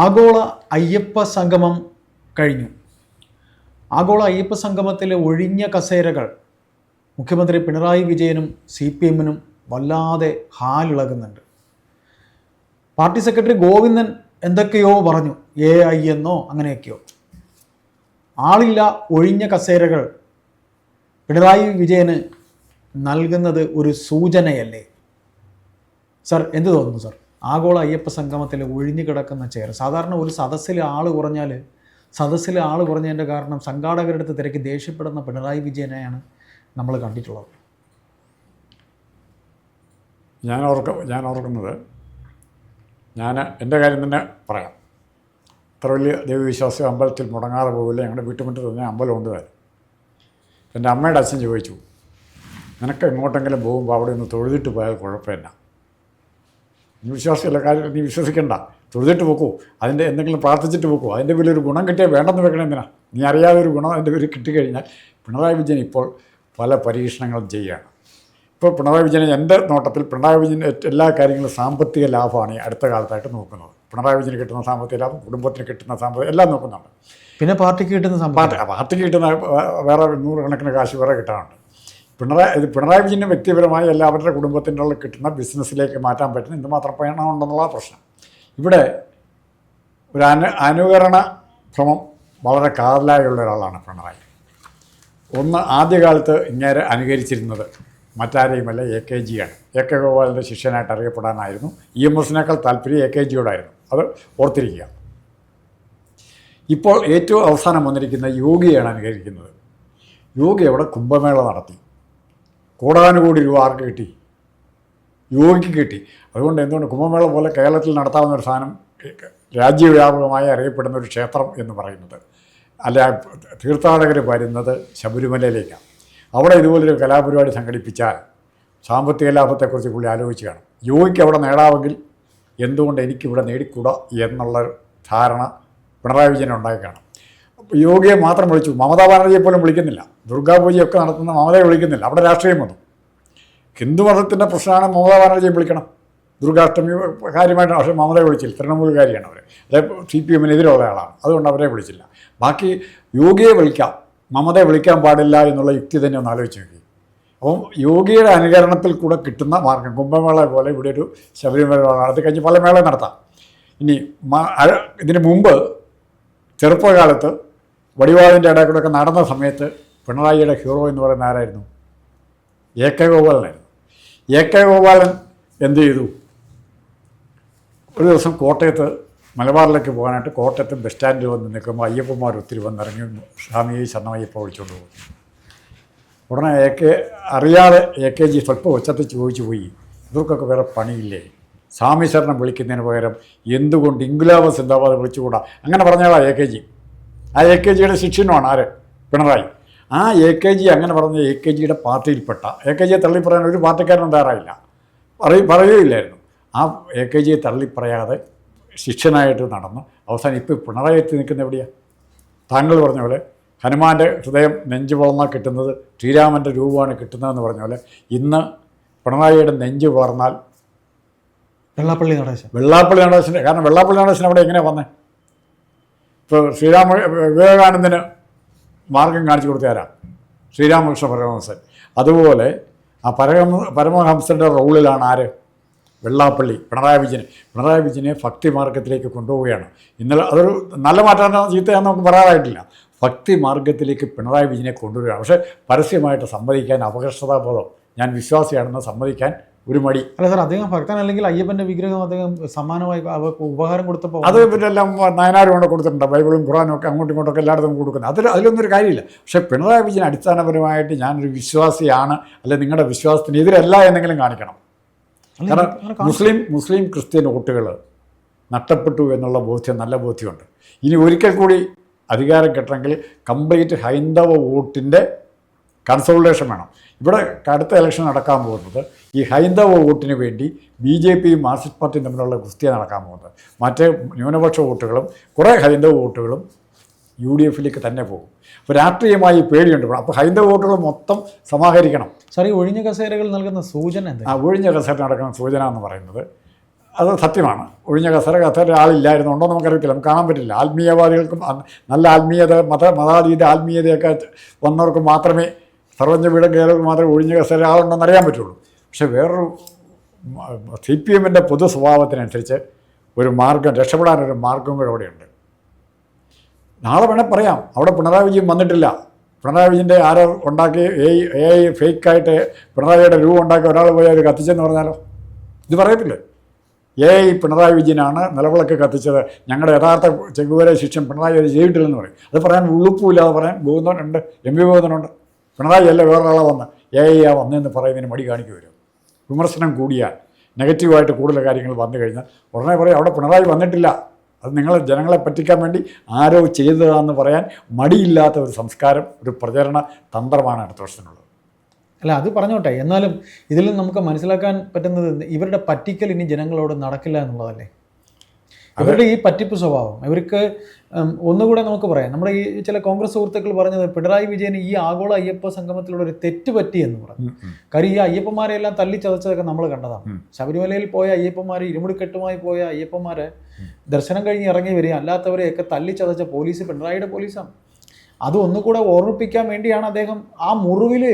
ആഗോള അയ്യപ്പ സംഗമം കഴിഞ്ഞു. ആഗോള അയ്യപ്പ സംഗമത്തിലെ ഒഴിഞ്ഞ കസേരകൾ മുഖ്യമന്ത്രി പിണറായി വിജയനും സി പി എമ്മിനും വല്ലാതെ ഹാലിളകുന്നുണ്ട്. പാർട്ടി സെക്രട്ടറി ഗോവിന്ദൻ എന്തൊക്കെയോ പറഞ്ഞു. എ ഐ എന്നോ അങ്ങനെയൊക്കെയോ. ആളില്ല ഒഴിഞ്ഞ കസേരകൾ. പിണറായി വിജയന് നൽകുന്നത് ഒരു സൂചനയല്ലേ? സർ എന്ത് തോന്നുന്നു സർ? ആഗോള അയ്യപ്പ സംഗമത്തിൽ ഒഴിഞ്ഞു കിടക്കുന്ന ചെയർ. സാധാരണ ഒരു സദസ്സിൽ ആൾ കുറഞ്ഞാൽ സദസ്സിൽ ആൾ കുറഞ്ഞതിന്റെ കാരണം സംഘാടകരുടെ അടുത്ത് തിരക്കി ദേഷ്യപ്പെടുന്ന പിണറായി വിജയനെയാണ് നമ്മൾ കണ്ടിട്ടുള്ളത്. ഞാൻ ഓർക്ക ഞാൻ ഓർക്കുന്നത് ഞാൻ എന്റെ കാര്യം തന്നെ പറയാം. ഇത്ര വലിയ ദൈവവിശ്വാസം അമ്പലത്തിൽ മുടങ്ങാതെ പോകില്ല ഞങ്ങളുടെ വീട്ടുമുറ്റത്ത് തന്നെ അമ്പലമുണ്ട് താൻ എന്റെ അമ്മയുടെ അച്ഛൻ ചോദിച്ചു നിനക്ക് എങ്ങോട്ടെങ്കിലും പോകുമ്പോൾ അവിടെ ഒന്ന് തൊഴുതിട്ട് പോയാൽ കുഴപ്പമില്ല. നീ വിശ്വാസമല്ല കാര്യം നീ വിശ്വസിക്കണ്ട. തൊഴുതിട്ട് പോക്കൂ അതിന്റെ എന്തെങ്കിലും പ്രാർത്ഥിച്ചിട്ട് പോക്കൂ അതിന്റെ പേരിൽ ഒരു ഗുണം കിട്ടിയാൽ വേണ്ടെന്ന് വെക്കണം എന്തിനാ? നീ അറിയാതെ ഒരു ഗുണം അതിന്റെ പേര് കിട്ടിക്കഴിഞ്ഞാൽ പിണറായി വിജയൻ ഇപ്പോൾ പല പരീക്ഷണങ്ങളും ചെയ്യുകയാണ്. ഇപ്പോൾ പിണറായി വിജയൻ എന്റെ നോട്ടത്തിൽ പിണറായി വിജയൻ എല്ലാ കാര്യങ്ങളും സാമ്പത്തിക ലാഭമാണ് ഈ അടുത്ത കാലത്തായിട്ട് നോക്കുന്നത്. പിണറായി വിജയന് കിട്ടുന്ന സാമ്പത്തിക ലാഭം കുടുംബത്തിന് കിട്ടുന്ന സാമ്പത്തിക എല്ലാം നോക്കുന്നുണ്ട്. പിന്നെ പാർട്ടിക്ക് കിട്ടുന്ന പാർട്ടിക്ക് കിട്ടുന്ന വേറെ നൂറുകണക്കിന് കാശ് വേറെ കിട്ടാനുണ്ട് പിണറായി പിണറായി വിജയന് വ്യക്തിപരമായി എല്ലാവരുടെ കുടുംബത്തിന്റെ ഉള്ളിൽ കിട്ടുന്ന ബിസിനസ്സിലേക്ക് മാറ്റാൻ പറ്റുന്ന എന്തുമാത്രം പണം പ്രശ്നം. ഇവിടെ ഒരു അനു അനുകരണ ഭ്രമം വളരെ കാതലായുള്ള ഒരാളാണ് പിണറായി. ഒന്ന് ആദ്യകാലത്ത് ഇങ്ങേരെ അനുകരിച്ചിരുന്നത് മറ്റാരെയുമല്ല എ കെ ജിയാണ് എ കെ ഗോപാലിന്റെ ശിഷ്യനായിട്ട് അറിയപ്പെടാനായിരുന്നു. ഇ എം എസിനേക്കാൾ താല്പര്യം എ കെ ജിയോടായിരുന്നു. അത് ഓർത്തിരിക്കുക ഇപ്പോൾ ഏറ്റവും അവസാനം വന്നിരിക്കുന്ന യോഗിയാണ് അനുകരിക്കുന്നത്. യോഗി അവിടെ കുംഭമേള നടത്തി. കോടാനുകോടി രൂപ ആർക്ക് കിട്ടി? യോഗിക്ക് കിട്ടി. അതുകൊണ്ട് എന്തുകൊണ്ട് കുംഭമേള പോലെ കേരളത്തിൽ നടത്താവുന്ന ഒരു സാധനം രാജ്യവ്യാപകമായി അറിയപ്പെടുന്ന ഒരു ക്ഷേത്രം എന്ന് പറയുന്നത്. അല്ല തീർത്ഥാടകർ വരുന്നത് ശബരിമലയിലേക്കാണ്. അവിടെ ഇതുപോലൊരു കലാപരിപാടി സംഘടിപ്പിച്ചാൽ സാമ്പത്തിക ലാഭത്തെക്കുറിച്ച് പുള്ളി ആലോചിച്ച് കാണും. യോഗിക്ക് അവിടെ നേടാമെങ്കിൽ എന്തുകൊണ്ട് എനിക്കിവിടെ നേടിക്കൂടാ എന്നുള്ള ധാരണ പിണറായി വിജയൻ ഉണ്ടായി കാണും യോഗിയെ മാത്രം വിളിച്ചു. മമതാ ബാനർജിയെ പോലും വിളിക്കുന്നില്ല. ദുർഗാപൂജയൊക്കെ നടത്തുന്ന മമതയെ വിളിക്കുന്നില്ല. അവിടെ രാഷ്ട്രീയം വന്നു. ഹിന്ദുമതത്തിന്റെ പ്രശ്നമാണ് മമതാ ബാനർജിയെ വിളിക്കണം. ദുർഗാഷ്ടമി കാര്യമായിട്ട് പക്ഷേ മമതയെ വിളിച്ചില്ല. തൃണമൂലുകാരിയാണ് അവർ അതേ സി പി എമ്മിനെതിരുള്ള ആളാണ്. അതുകൊണ്ട് അവരെ വിളിച്ചില്ല. ബാക്കി യോഗിയെ വിളിക്കാം. മമതയെ വിളിക്കാൻ പാടില്ല എന്നുള്ള യുക്തി തന്നെ ഒന്ന് ആലോചിച്ച് നോക്കി. അപ്പം യോഗിയുടെ അനുകരണത്തിൽ കൂടെ കിട്ടുന്ന മാർഗം കുംഭമേള പോലെ ഇവിടെ ഒരു ശബരിമല നടത്തി കഴിഞ്ഞ് പല മേള നടത്താം. ഇനി ഇതിന് മുമ്പ് ചെറുപ്പകാലത്ത് വടിവാളിന്റെ ഇടയിൽ കൂടെ ഒക്കെ നടന്ന സമയത്ത് പിണറായിയുടെ ഹീറോ എന്ന് പറയുന്ന ആരായിരുന്നു? എ കെ ഗോപാലനായിരുന്നു. എ കെ ഗോപാലൻ എന്ത് ചെയ്തു? ഒരു ദിവസം കോട്ടയത്ത് മലബാറിലേക്ക് പോകാനായിട്ട് കോട്ടയത്ത് ബസ് സ്റ്റാൻഡിൽ വന്ന് നിൽക്കുമ്പോൾ അയ്യപ്പന്മാർ ഒത്തിരി വന്നിറങ്ങി സ്വാമിയെ ശരണമയ്യപ്പ വിളിച്ചുകൊണ്ട് പോകും ഉടനെ എ കെ അറിയാതെ എ കെ ജി സ്വല്പം ഉച്ചത്തിൽ ചോദിച്ചു പോയി. ഇവർക്കൊക്കെ വേറെ പണിയില്ലേ? സ്വാമി ശരണം വിളിക്കുന്നതിന് പകരം എന്തുകൊണ്ട് ഇംഗ്ലാബ് സിന്ദാബാദ് വിളിച്ചുകൂടാ? അങ്ങനെ പറഞ്ഞാളാ എ കെ ജി. ആ എ കെ ജിയുടെ ശിഷ്യനുമാണ് ആര്? പിണറായി. ആ എ കെ ജി അങ്ങനെ പറഞ്ഞ എ കെ ജിയുടെ പാർട്ടിയിൽപ്പെട്ട എ കെ ജിയെ തള്ളിപ്പറയാൻ ഒരു പാർട്ടിക്കാരനും തയ്യാറായില്ല. പറയും പറയുകയില്ലായിരുന്നു. ആ എ കെ ജിയെ തള്ളിപ്പറയാതെ ശിഷ്യനായിട്ട് നടന്നു. അവസാനം ഇപ്പോൾ പിണറായി എത്തി നിൽക്കുന്ന എവിടെയാണ് താങ്കൾ പറഞ്ഞ പോലെ ഹനുമാന്റെ ഹൃദയം നെഞ്ച് വളർന്നാൽ കിട്ടുന്നത് ശ്രീരാമന്റെ രൂപമാണ് കിട്ടുന്നതെന്ന് പറഞ്ഞ പോലെ ഇന്ന് പിണറായിയുടെ നെഞ്ച് വളർന്നാൽ വെള്ളാപ്പള്ളി നടേശൻ. വെള്ളാപ്പള്ളി നടേശന്റെ കാരണം വെള്ളാപ്പള്ളി നടേശൻ അവിടെ എങ്ങനെയാണ് വന്നത് ശ്രീരാമ വിവേകാനന്ദന് മാർഗം കാണിച്ചു കൊടുത്തയാരാ ശ്രീരാമകൃഷ്ണ പരമഹംസൻ. അതുപോലെ ആ പരമ പരമഹംസന്റെ റോളിലാണ് ആര്? വെള്ളാപ്പള്ളി പിണറായി വിജയൻ. പിണറായി വിജയനെ ഭക്തി മാർഗത്തിലേക്ക് കൊണ്ടുപോവുകയാണ്. ഇന്നലെ അതൊരു നല്ല മാറ്റാനോ ചീത്തയാണെന്ന് നമുക്ക് പറയാറായിട്ടില്ല. ഭക്തി മാർഗത്തിലേക്ക് പിണറായി വിജയനെ കൊണ്ടുവരികയാണ്. പക്ഷേ പരസ്യമായിട്ട് സമ്മതിക്കാൻ അപകർഷതാബോധം ഞാൻ വിശ്വാസിയാണെന്ന് സമ്മതിക്കാൻ ഒരു മടി. അല്ല സാർ അദ്ദേഹം ഭക്തൻ അല്ലെങ്കിൽ അയ്യപ്പന്റെ വിഗ്രഹം അദ്ദേഹം സമ്മാനമായി അവർക്ക് ഉപഹാരം കൊടുത്തപ്പോൾ അത് പിന്നെ എല്ലാം നയനാരും കൊണ്ട് കൊടുത്തിട്ടുണ്ട്. ബൈബിളും ഖുറാനും ഒക്കെ അങ്ങോട്ടും ഇങ്ങോട്ടും ഒക്കെ എല്ലായിടത്തും കൊടുക്കുന്നത്. അതിൽ അതിലൊന്നും ഒരു കാര്യമില്ല. പക്ഷേ പിണറായി വിജയൻ അടിസ്ഥാനപരമായിട്ട് ഞാനൊരു വിശ്വാസിയാണ് അല്ലെ നിങ്ങളുടെ വിശ്വാസത്തിന് എതിരല്ല എന്നെങ്കിലും കാണിക്കണം. കാരണം മുസ്ലിം മുസ്ലിം ക്രിസ്ത്യൻ വോട്ടുകൾ നഷ്ടപ്പെട്ടു എന്നുള്ള ബോധ്യം നല്ല ബോധ്യമുണ്ട്. ഇനി ഒരിക്കൽ കൂടി അധികാരം കിട്ടണമെങ്കിൽ കംപ്ലീറ്റ് ഹൈന്ദവ വോട്ടിന്റെ കൺസോൾട്ടേഷൻ വേണം. ഇവിടെ അടുത്ത ഇലക്ഷൻ നടക്കാൻ പോകുന്നത് ഈ ഹൈന്ദവ വോട്ടിന് വേണ്ടി ബി ജെ പിയും മാർക്സിസ്റ്റ് പാർട്ടിയും തമ്മിലുള്ള കുസ്തിയ നടക്കാൻ പോകുന്നത്. മറ്റേ ന്യൂനപക്ഷ വോട്ടുകളും കുറേ ഹൈന്ദവ വോട്ടുകളും യു ഡി എഫിലേക്ക് തന്നെ പോകും. അപ്പോൾ രാഷ്ട്രീയമായി പേടിയുണ്ട്. അപ്പോൾ ഹൈന്ദവ വോട്ടുകൾ മൊത്തം സമാഹരിക്കണം. സാർ ഈ ഒഴിഞ്ഞ കസേരകൾ നൽകുന്ന സൂചന ആ ഒഴിഞ്ഞ കസേര നടക്കുന്ന സൂചന എന്ന് പറയുന്നത് അത് സത്യമാണ്. ഒഴിഞ്ഞ കസര കസര ആളില്ലായിരുന്നുണ്ടോ എന്ന് നമുക്കറിയത്തില്ല. നമുക്ക് കാണാൻ പറ്റില്ല. ആത്മീയവാദികൾക്കും നല്ല ആത്മീയത മത മതാതീത ആത്മീയതയൊക്കെ വന്നവർക്ക് മാത്രമേ സർവജ്ഞ പീഠം കയറി മാത്രമേ ഒഴിഞ്ഞ കസേര ആളുണ്ടെന്ന് അറിയാൻ പറ്റുള്ളൂ. പക്ഷേ വേറൊരു സി പി എമ്മിന്റെ പൊതു സ്വഭാവത്തിനനുസരിച്ച് ഒരു മാർഗം രക്ഷപ്പെടാനൊരു മാർഗം കൂടെ അവിടെയുണ്ട്. നാളെ വേണേൽ പറയാം. അവിടെ പിണറായി വിജയൻ വന്നിട്ടില്ല. പിണറായി വിജയന്റെ ആരോ ഉണ്ടാക്കി എ എ ഫേക്കായിട്ട് പിണറായിയുടെ രൂപം ഉണ്ടാക്കി ഒരാൾ പോയി അത് കത്തിച്ചെന്ന് പറഞ്ഞാലോ? ഇത് പറയത്തില്ലേ? എ ഐ പിണറായി വിജയനാണ് നിലവിളക്ക് കത്തിച്ചത്. ഞങ്ങളുടെ യഥാർത്ഥ ചെങ്കുവരെ ശിക്ഷൻ പിണറായി ചെയ്തിട്ടില്ലെന്ന് പറയും. അത് പറയാൻ ഉളുപ്പില്ലാതെ പറയാൻ ഗോവിന്ദനുണ്ട് എം വി ഗോവിന്ദനുണ്ട് പിണറായി അല്ല വേറൊരാളെ വന്ന്? എ ഐ ആ വന്നതെന്ന് പറയുന്നതിന് മടി കാണിക്കു വരും. വിമർശനം കൂടിയാൽ നെഗറ്റീവായിട്ട് കൂടുതൽ കാര്യങ്ങൾ വന്നു കഴിഞ്ഞാൽ ഉടനെ പറയും അവിടെ പിണറായി വന്നിട്ടില്ല. അത് നിങ്ങൾ ജനങ്ങളെ പറ്റിക്കാൻ വേണ്ടി ആരോ ചെയ്തതാണെന്ന് പറയാൻ മടിയില്ലാത്ത ഒരു സംസ്കാരം ഒരു പ്രചരണ തന്ത്രമാണ് അടുത്ത വർഷത്തിനുള്ളത്. അല്ല അത് പറഞ്ഞോട്ടെ. എന്നാലും ഇതിൽ നമുക്ക് മനസ്സിലാക്കാൻ പറ്റുന്നത് ഇവരുടെ പറ്റിക്കൽ ഇനി ജനങ്ങളോട് നടക്കില്ല എന്നുള്ളതല്ലേ? ഇവരുടെ ഈ പറ്റിപ്പ് സ്വഭാവം ഇവർക്ക് ഒന്നുകൂടെ നമുക്ക് പറയാം. നമ്മുടെ ഈ ചില കോൺഗ്രസ് സുഹൃത്തുക്കൾ പറഞ്ഞത് പിണറായി വിജയൻ ഈ ആഗോള അയ്യപ്പ സംഗമത്തിലൂടെ ഒരു തെറ്റ് പറ്റി എന്ന് പറഞ്ഞു. കാര്യം ഈ അയ്യപ്പന്മാരെ എല്ലാം തല്ലി ചതച്ചതൊക്കെ നമ്മൾ കണ്ടതാണ്. ശബരിമലയിൽ പോയ അയ്യപ്പന്മാർ ഇരുമുടിക്കെട്ടുമായി പോയ അയ്യപ്പന്മാരെ ദർശനം കഴിഞ്ഞ് ഇറങ്ങി വരിക അല്ലാത്തവരെയൊക്കെ തല്ലി ചതച്ച പോലീസ് പിണറായിയുടെ പോലീസാണ്. അത് ഒന്നുകൂടെ ഓർമ്മിപ്പിക്കാൻ വേണ്ടിയാണ് അദ്ദേഹം ആ മുറിവിൽ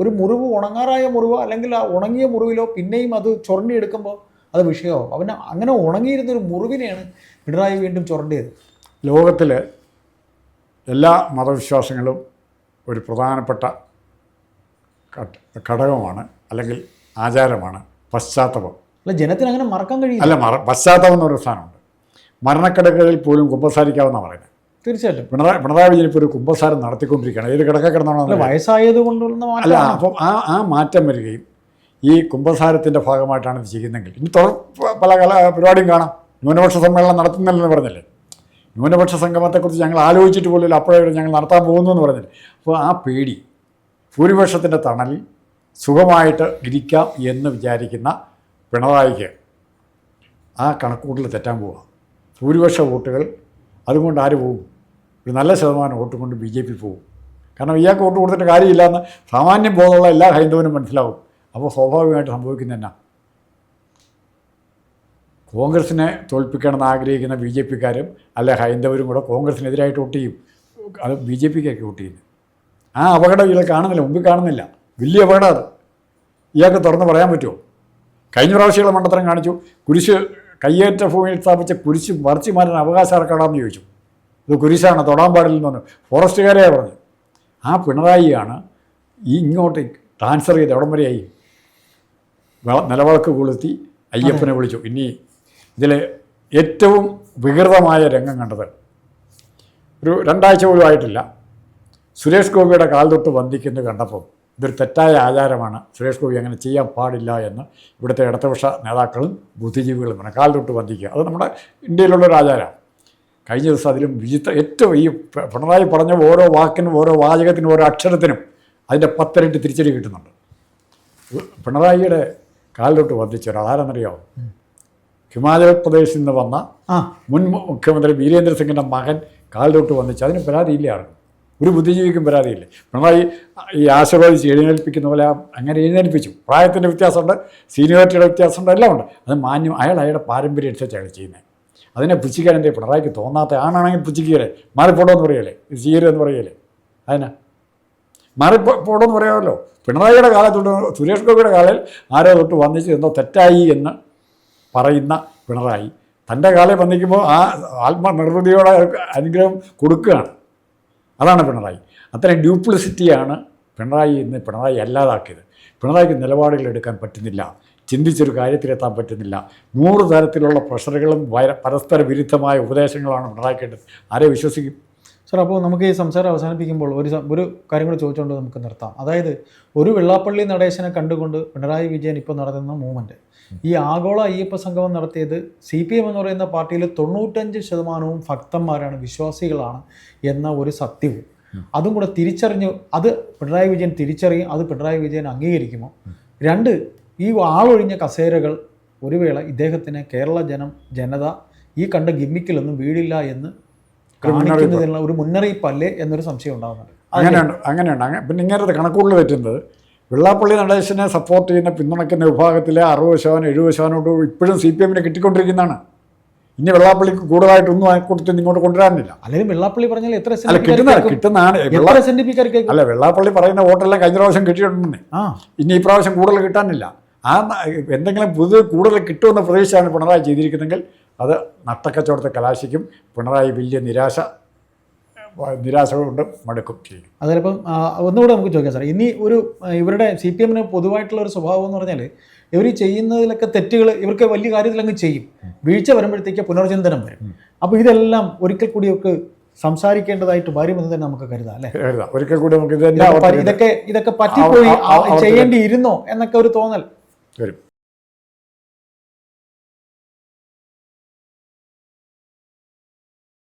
ഒരു മുറിവ് ഉണങ്ങാറായ മുറിവോ അല്ലെങ്കിൽ ആ ഉണങ്ങിയ മുറിവിലോ പിന്നെയും അത് ചുരണ്ടിയെടുക്കുമ്പോൾ അത് വിഷയമാവും അവൻ അങ്ങനെ ഉണങ്ങിയിരുന്ന ഒരു മുറിവിനെയാണ് പിണറായി വീണ്ടും ചുരണ്ടിയത്. ലോകത്തിൽ എല്ലാ മതവിശ്വാസങ്ങളും ഒരു പ്രധാനപ്പെട്ട ഘടകമാണ് അല്ലെങ്കിൽ ആചാരമാണ് പശ്ചാത്തലം അല്ല ജനത്തിന് അങ്ങനെ മറക്കാൻ കഴിയും അല്ല മറ പശ്ചാത്തലം എന്നൊരു സാധനമുണ്ട്. മരണക്കിടക്കകളിൽ പോലും കുമ്പസാരിക്കാവുന്ന പറയുന്നത്. തീർച്ചയായിട്ടും. പിണറായി പിണറായി വിജയൻ ഇപ്പോൾ ഒരു കുമ്പസാരം നടത്തിക്കൊണ്ടിരിക്കുകയാണ്. ഏത് കിടക്ക അല്ല കിടന്നാണോ വയസ്സായത് കൊണ്ടുള്ള അല്ല അപ്പം ആ ആ മാറ്റം വരികയും ഈ കുംഭസാരത്തിന്റെ ഭാഗമായിട്ടാണ് ഇത് ചെയ്യുന്നതെങ്കിൽ ഇനി തുടർ പല കല പരിപാടിയും കാണാം. ന്യൂനപക്ഷ സമ്മേളനം നടത്തുന്നില്ലെന്ന് പറഞ്ഞില്ലേ? ന്യൂനപക്ഷ സംഗമത്തെക്കുറിച്ച് ഞങ്ങൾ ആലോചിച്ചിട്ട് പോലും അപ്പോഴേ ഞങ്ങൾ നടത്താൻ പോകുന്നു എന്ന് പറഞ്ഞില്ലേ? അപ്പോൾ ആ പേടി ഭൂരിപക്ഷത്തിന്റെ തണലിൽ സുഖമായിട്ട് ഇരിക്കാം എന്ന് വിചാരിക്കുന്ന പിണറായിക്ക് ആ കണക്കൂട്ടിൽ തെറ്റാൻ പോവുക ഭൂരിപക്ഷ വോട്ടുകൾ അതുകൊണ്ട് ആര് പോകും ഒരു നല്ല ശതമാനം വോട്ട് കൊണ്ട് ബി ജെ പി പോകും കാരണം ഇയാൾക്ക് വോട്ട് കൊടുത്തിട്ട് കാര്യമില്ല എന്ന് സാമാന്യം ബോധമുള്ള എല്ലാ ഹൈന്ദവനും മനസ്സിലാവും. അപ്പോൾ സ്വാഭാവികമായിട്ട് സംഭവിക്കുന്ന എന്നാ കോൺഗ്രസിനെ തോൽപ്പിക്കണമെന്ന് ആഗ്രഹിക്കുന്ന ബി ജെ പിക്കാരും അല്ല ഹൈന്ദവരും കൂടെ കോൺഗ്രസിനെതിരായിട്ട് വോട്ട് ചെയ്യും. അത് ബി ജെ പിക്കൊക്കെ വോട്ട് ചെയ്യുന്നത്. ആ അപകടം ഇയാൾ കാണുന്നില്ല മുമ്പിൽ കാണുന്നില്ല. വലിയ അപകടം അത്. ഇയാൾക്ക് തുറന്ന് പറയാൻ പറ്റുമോ? കഴിഞ്ഞ പ്രാവശ്യമുള്ള മണ്ടത്തരം കാണിച്ചു. കുരിശ് കയ്യേറ്റ ഭൂമിയിൽ സ്ഥാപിച്ച കുരിശ് മറിച്ച് മാറ്റാൻ അവകാശം ഇറക്കണമെന്ന് ചോദിച്ചു. ഇത് കുരിശാണ് തൊടാൻ പാടില്ലെന്ന് പറഞ്ഞു. ഫോറസ്റ്റുകാരെയാണ് പറഞ്ഞു ആ പിണറായിയാണ് ഈ ഇങ്ങോട്ട് ട്രാൻസ്ഫർ ചെയ്ത് എവിടം വരെയായി നിലവിളക്ക് കൊളുത്തി അയ്യപ്പനെ വിളിച്ചു. ഇനി ഇതിൽ ഏറ്റവും വികൃതമായ രംഗം കണ്ടത് ഒരു രണ്ടാഴ്ച പോലും ആയിട്ടില്ല. സുരേഷ് ഗോപിയുടെ കാൽ തൊട്ട് വന്ദിക്കുന്നത് കണ്ടപ്പോൾ ഇതൊരു തെറ്റായ ആചാരമാണ്. സുരേഷ് ഗോപി അങ്ങനെ ചെയ്യാൻ പാടില്ല എന്ന് ഇവിടുത്തെ ഇടതുപക്ഷ നേതാക്കളും ബുദ്ധിജീവികളും പറഞ്ഞു കാൽ തൊട്ട് വന്ദിക്കുക. അത് നമ്മുടെ ഇന്ത്യയിലുള്ള ഒരു ആചാരമാണ് കഴിഞ്ഞ ദിവസം അതിലും വിചിത്ര ഏറ്റവും ഈ പിണറായി പറഞ്ഞ ഓരോ വാക്കിനും ഓരോ വാചകത്തിനും ഓരോ അക്ഷരത്തിനും അതിന്റെ പത്തിരട്ടി തിരിച്ചടി കിട്ടുന്നുണ്ട്. പിണറായിയുടെ കാലിലോട്ട് വർദ്ധിച്ച ഒരാൾ ആരെന്നറിയാമോ ഹിമാചൽ പ്രദേശിൽ നിന്ന് വന്ന ആ. മുൻ മുഖ്യമന്ത്രി വീരേന്ദ്ര സിംഗിന്റെ മകൻ കാലിലോട്ട് വന്നിച്ച് അതിന് പരാതിയില്ല ആർക്കും ഒരു ബുദ്ധിജീവിക്കും പരാതിയില്ല. പിണറായി ഈ ആശീർവദിച്ച് എഴുന്നേൽപ്പിക്കുന്ന പോലെ അങ്ങനെ എഴുന്നേൽപ്പിച്ചു. പ്രായത്തിന്റെ വ്യത്യാസമുണ്ട് സീനിയോറിറ്റിയുടെ വ്യത്യാസമുണ്ട് എല്ലാം ഉണ്ട്. അത് മാന്യം അയാൾ അയാളുടെ പാരമ്പര്യം അനുസരിച്ചാണ് ചെയ്യുന്നത്. അതിനെ പുച്ഛിക്കാൻ എന്റെ പിണറായിക്ക് തോന്നാത്ത ആണാണെങ്കിൽ പുച്ഛിക്കുകയല്ലേ? മാറിപ്പോടോ എന്ന് പറയല്ലേ? ഇത് ചെയ്യരുതെന്ന് പറയല്ലേ? അതിനാ. മാറിപ്പോടോ എന്ന് പറയാമല്ലോ. പിണറായിയുടെ കാലത്തോട്ട് സുരേഷ് ഗോപിയുടെ കാലിൽ ആരോ തൊട്ട് വന്നിച്ച് എന്തോ തെറ്റായി എന്ന് പറയുന്ന പിണറായി. തന്റെ കാലിൽ വന്നിക്കുമ്പോൾ ആ ആത്മനിർവൃതിയോടെ അനുഗ്രഹം കൊടുക്കുകയാണ്. അതാണ് പിണറായി. അത്രയും ഡ്യൂപ്ലിസിറ്റിയാണ് പിണറായി ഇന്ന് പിണറായി അല്ലാതാക്കിയത്. പിണറായിക്ക് നിലപാടുകൾ എടുക്കാൻ പറ്റുന്നില്ല. ചിന്തിച്ചൊരു കാര്യത്തിലെത്താൻ പറ്റുന്നില്ല. നൂറ് തരത്തിലുള്ള പ്രഷറുകളും പരസ്പര വിരുദ്ധമായ ഉപദേശങ്ങളാണ് പിണറായിക്കേണ്ടത് ആരെ വിശ്വസിക്കും? സാർ അപ്പോൾ നമുക്ക് ഈ സംസാരം അവസാനിപ്പിക്കുമ്പോൾ ഒരു ഒരു കാര്യം കൂടി ചോദിച്ചുകൊണ്ട് നമുക്ക് നിർത്താം. അതായത് ഒരു വെള്ളാപ്പള്ളി നടേശനെ കണ്ടുകൊണ്ട് പിണറായി വിജയൻ ഇപ്പോൾ നടത്തുന്ന മൂവ്മെന്റ് ഈ ആഗോള അയ്യപ്പ സംഗമം നടത്തിയത് സി പി എം എന്ന് പറയുന്ന പാർട്ടിയിൽ തൊണ്ണൂറ്റഞ്ച് ശതമാനവും ഭക്തന്മാരാണ് വിശ്വാസികളാണ് എന്ന ഒരു സത്യവും. അതും കൂടെ തിരിച്ചറിഞ്ഞ് അത് പിണറായി വിജയൻ തിരിച്ചറിയും അത് പിണറായി വിജയൻ അംഗീകരിക്കുമോ? രണ്ട് ഈ ആളൊഴിഞ്ഞ കസേരകൾ ഒരു വേള ഇദ്ദേഹത്തിന് കേരള ജനം ജനത ഈ കണ്ട ഗിമ്മിക്കിലൊന്നും വീടില്ല എന്ന്. കാണിക്കുന്നതിനുള്ള ഒരു മുന്നറിയിപ്പല്ലേ എന്നൊരു സംശയം ഉണ്ടാകുന്നുണ്ട് അങ്ങനെയുണ്ട് അങ്ങനെയുണ്ട്. അങ്ങനെ പിന്നെ ഇങ്ങനത്തെ കണക്കുകൂടി തെറ്റുന്നത് വെള്ളാപ്പള്ളി നടേശനെ സപ്പോർട്ട് ചെയ്യുന്ന പിന്തുണയ്ക്കുന്ന വിഭാഗത്തിലെ അറുപത് ശതമാനം എഴുപത് ശതമാനം ഇപ്പോഴും സി പി എമ്മിനെ കിട്ടിക്കൊണ്ടിരിക്കുന്നതാണ്. ഇനി വെള്ളാപ്പള്ളിക്ക് കൂടുതലായിട്ടൊന്നും കൊടുത്ത് ഇങ്ങോട്ട് കൊണ്ടുവരാനില്ല. അല്ലെങ്കിൽ വെള്ളാപ്പള്ളി പറഞ്ഞാൽ എത്ര അല്ല കിട്ടുന്ന കിട്ടുന്നതാണ്. അല്ല വെള്ളാപ്പള്ളി പറയുന്ന വോട്ടെല്ലാം കഴിഞ്ഞ പ്രാവശ്യം കിട്ടിയിട്ടുണ്ട്. ഇനി ഈ പ്രാവശ്യം കൂടുതൽ കിട്ടാനില്ല. ആ എന്തെങ്കിലും പുതിയ കൂടുതൽ കിട്ടുമെന്ന പ്രതീക്ഷയാണ് പിണറായി ചെയ്തിരിക്കുന്നെങ്കിൽ അത് നട്ടക്കച്ചവടത്തെ കലാശിക്കും പിണറായി വലിയ നിരാശ നിരാശ കൊണ്ട് മടുക്കും ചെയ്യും. അതിലിപ്പം ഒന്നുകൂടെ നമുക്ക് ചോദിക്കാം സാർ ഇനി ഒരു ഇവരുടെ സി പി എമ്മിന് പൊതുവായിട്ടുള്ള ഒരു സ്വഭാവം എന്ന് പറഞ്ഞാൽ ഇവർ ചെയ്യുന്നതിലൊക്കെ തെറ്റുകൾ ഇവർക്ക് വലിയ കാര്യത്തിലങ്ങ് ചെയ്യും. വീഴ്ച വരുമ്പോഴത്തേക്ക് പുനർചിന്തനം വരും. അപ്പോൾ ഇതെല്ലാം ഒരിക്കൽ കൂടിയൊക്കെ സംസാരിക്കേണ്ടതായിട്ട് വരുമെന്ന് തന്നെ നമുക്ക് കരുതാം അല്ലേ? കരുതാം. ഒരിക്കൽ കൂടി നമുക്ക് ഇതൊക്കെ. ഇതൊക്കെ പറ്റിപ്പോയി. ചെയ്യേണ്ടിയിരുന്നോ എന്നൊക്കെ ഒരു തോന്നൽ. വരും.